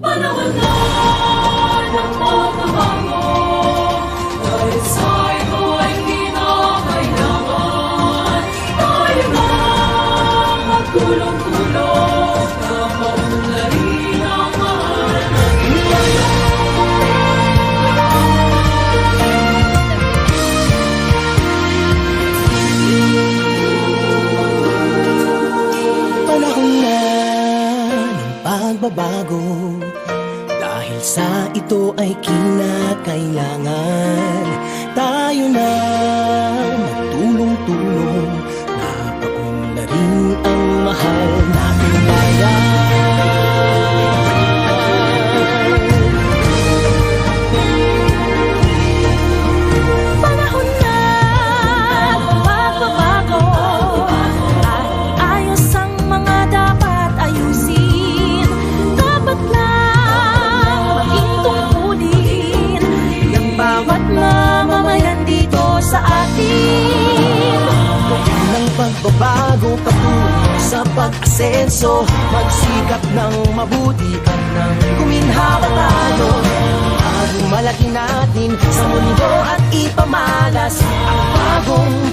Para magbago Dahil sa ito ay kinakailangan. Tayo na sa atin. Ng pagbabago patungo sa pag-asenso Magsikap ng mabuti at ng kuminhawa tayo. Ang malaki natin sa mundo at ipamalas Ang bagong